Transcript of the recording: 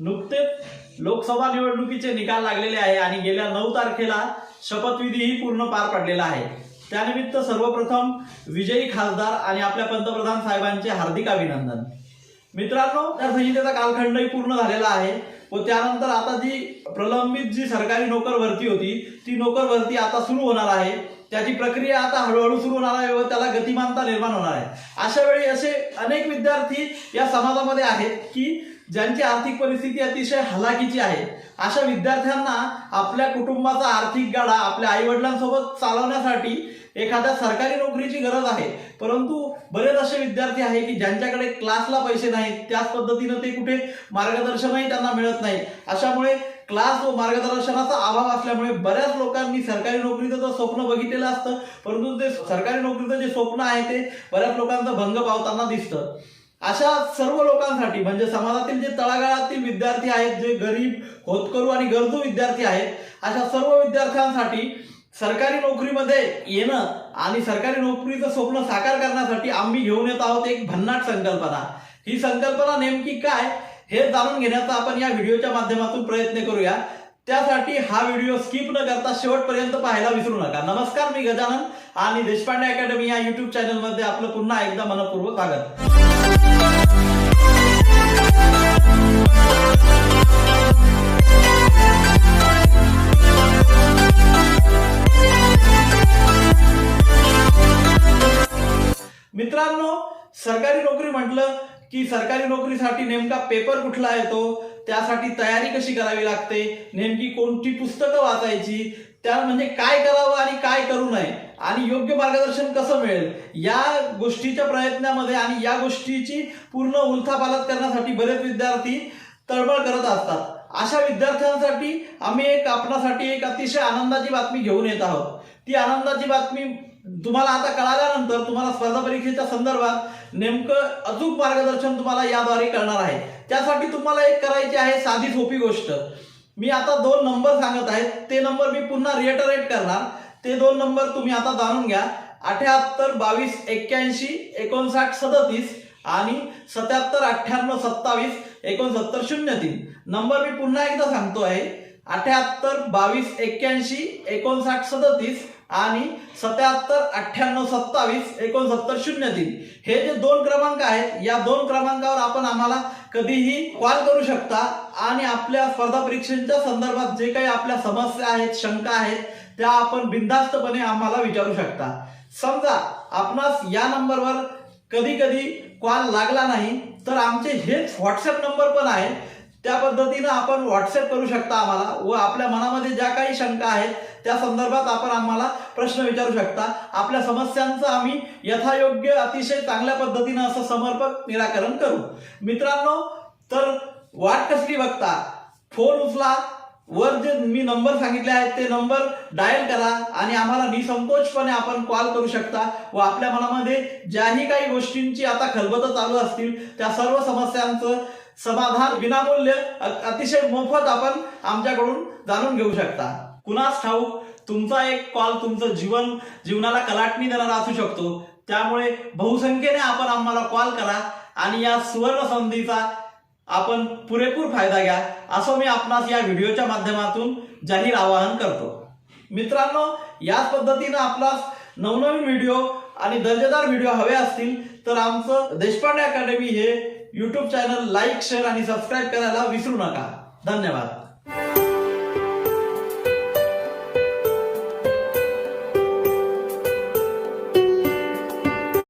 नुकतेच लोकसभा निवडणुकीचे निकाल लागलेले आहे आणि गेल्या नऊ तारखेला शपथविधीही पूर्ण पार पडलेला आहे. त्यानिमित्त सर्वप्रथम विजयी खासदार आणि आपल्या पंतप्रधान साहेबांचे हार्दिक अभिनंदन. मित्रांनो त्या संहितेचा कालखंडही पूर्ण झालेला आहे व त्यानंतर आता जी प्रलंबित जी सरकारी नोकर भरती होती ती नोकर भरती आता सुरू होणार आहे. त्याची प्रक्रिया आता हळूहळू सुरू होणार आहे व त्याला गतिमानता निर्माण होणार आहे. अशा वेळी असे अनेक विद्यार्थी या समाजामध्ये आहेत की ज्यांची आर्थिक परिस्थिती अतिशय हलाखीची आहे अशा विद्यार्थ्यांना आपल्या कुटुंबाचा आर्थिक गाडा आपल्या आईवडिलांसोबत चालवण्यासाठी एखाद्या सरकारी नोकरीची गरज आहे. परंतु बरेच असे विद्यार्थी आहे की ज्यांच्याकडे क्लासला पैसे नाहीत त्याच पद्धतीनं ते कुठे मार्गदर्शनही त्यांना मिळत नाही. अशामुळे क्लास व मार्गदर्शनाचा अभाव असल्यामुळे बऱ्याच लोकांनी सरकारी नोकरीचं तर स्वप्न बघितलेलं असतं परंतु ते सरकारी नोकरीचं जे स्वप्न आहे ते बऱ्याच लोकांचं भंग पावताना दिसतं. अशा सर्व लोकांसाठी म्हणजे समाजातील जे तळागाळातील विद्यार्थी आहेत जे गरीब होतकरू आणि गरजू विद्यार्थी आहेत अशा सर्व विद्यार्थ्यांसाठी सरकारी नोकरीमध्ये येणं आणि सरकारी नोकरीचं स्वप्न साकार करण्यासाठी आम्ही घेऊन येत आहोत एक भन्नाट संकल्पना. ही संकल्पना नेमकी काय हे जाणून घेण्याचा आपण या व्हिडिओच्या माध्यमातून प्रयत्न करूया. त्यासाठी हा व्हिडिओ स्किप न करता शेवटपर्यंत पाहायला विसरू नका. नमस्कार मी गजानन आणि देशपांडे अकॅडमी या युट्यूब चॅनलमध्ये आपलं पुन्हा एकदा मनपूर्वक स्वागत. मित्रांनो सरकारी नोकरी म्हटलं की सरकारी नोकरीसाठी नेमका पेपर कुठला येतो त्यासाठी तयारी कशी करावी लागते? नेमकी कोणती पुस्तकं वाचायची? त्या म्हणजे काय करावं आणि काय करू नये? आणि योग्य मार्गदर्शन कसं मिळेल? या गोष्टीच्या प्रयत्नामध्ये आणि या गोष्टीची पूर्ण उलथापालत करण्यासाठी बरेच विद्यार्थी तळमळ करत असतात. अशा विद्यार्थ्यांसाठी आम्ही एक आपणासाठी एक अतिशय आनंदाची बातमी घेऊन येत आहोत. ती आनंदाची बातमी तुम्हाला आता कळाल्यानंतर तुम्हाला स्पर्धा परीक्षेच्या संदर्भात नेमकं अचूक मार्गदर्शन तुम्हाला याद्वारे करणार आहे. त्यासाठी तुम्हाला एक करायची आहे साधी सोपी गोष्ट. मी आता दोन नंबर सांगत आहे. ते नंबर मी पुन्हा रिएटरेट करणार. ते दोन नंबर तुम्ही आता जाणून घ्या. अठ्याहत्तर बावीस एक्क्याऐंशी एकोणसाठ सदतीस आणि सत्याहत्तर अठ्ठ्याण्णव सत्तावीस एकोणसत्तर शून्य तीन. नंबर मी पुन्हा एकदा सांगतो आहे अठ्याहत्तर बावीस एक्क्याऐंशी एकोणसाठ सदतीस आणि सत्याहत्तर अठ्ठ्याण्णव सत्तावीस एकोणसत्तर शून्य तीन. हे जे दोन क्रमांक आहेत या दोन क्रमांकावर आपण आम्हाला कधीही कॉल करू शकता आणि आपल्या स्पर्धा परीक्षेच्या संदर्भात जे काही आपल्या समस्या आहेत शंका आहेत त्या आपण बिनधास्तपणे आम्हाला विचारू शकता. समजा आपणास या नंबरवर कधी कधी कॉल लागला नाही तर आमचे हेच व्हॉट्सअप नंबर पण आहे त्या पद्धतीनं आपण व्हॉट्सअप करू शकता आम्हाला व आपल्या मनामध्ये ज्या काही शंका आहेत त्या संदर्भात आपण आम्हाला प्रश्न विचारू शकता. आपल्या समस्यांचं आम्ही यथायोग्य अतिशय चांगल्या पद्धतीनं असं समर्पक निराकरण करू. मित्रांनो तर वाट कसली बघता फोन उचला. वर जे मी नंबर सांगितले आहेत ते नंबर डायल करा आणि आम्हाला निसंकोचपणे आपण कॉल करू शकता व आपल्या मनामध्ये ज्याही काही गोष्टींची आता खलबतं चालू असतील त्या सर्व समस्यांचं समाधान विनामूल्य अतिशय मोफत आपण आमच्याकडून जाणून घेऊ शकता. कुणास ठाऊक तुमचा एक कॉल तुमचं जीवन जीवनाला कलाटणी देणारा असू शकतो. त्यामुळे बहुसंख्येने आपण आम्हाला कॉल करा आणि या सुवर्ण संधीचा आपण पुरेपूर फायदा घ्या असं मी आपणास या व्हिडिओच्या माध्यमातून जाहीर आवाहन करतो. मित्रांनो याच पद्धतीनं आपणास नवनवीन व्हिडिओ आणि दर्जेदार व्हिडिओ हवे असतील तर आमचं देशपांडे अकॅडमी हे यूट्यूब चॅनल लाईक शेअर आणि सबस्क्राईब करायला विसरू नका. धन्यवाद.